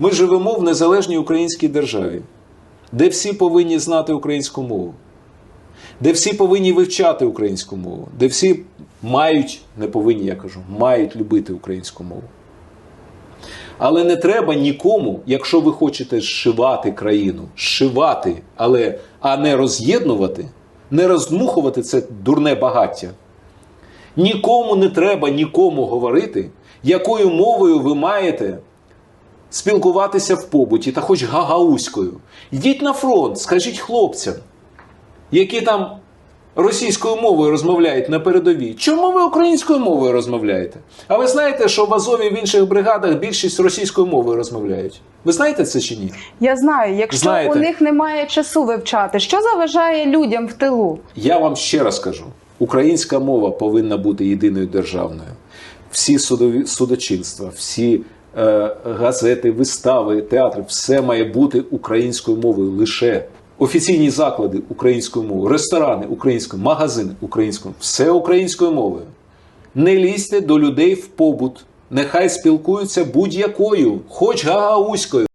Ми живемо в незалежній українській державі, де всі повинні знати українську мову, де всі повинні вивчати українську мову, де всі мають, не повинні, я кажу, мають любити українську мову. Але не треба нікому, якщо ви хочете зшивати країну, зшивати, але, а не роз'єднувати, не роздмухувати це дурне багаття. Нікому не треба нікому говорити, якою мовою ви маєте спілкуватися в побуті та хоч гагаузькою. Йдіть на фронт, скажіть хлопцям, які там російською мовою розмовляють на передовій. Чому ви українською мовою розмовляєте? А ви знаєте, що в Азові в інших бригадах більшість російською мовою розмовляють? Ви знаєте це чи ні? Я знаю, якщо Знаєте. у них немає часу вивчати, що заважає людям в тилу? Я вам ще раз кажу: українська мова повинна бути єдиною державною. Всі судові судочинства, всі газети, вистави, театри, все має бути українською мовою лише. Офіційні заклади українською мовою, ресторани українською, магазини українською, все українською мовою. Не лізьте до людей в побут. Нехай спілкуються будь-якою, хоч гагаузькою.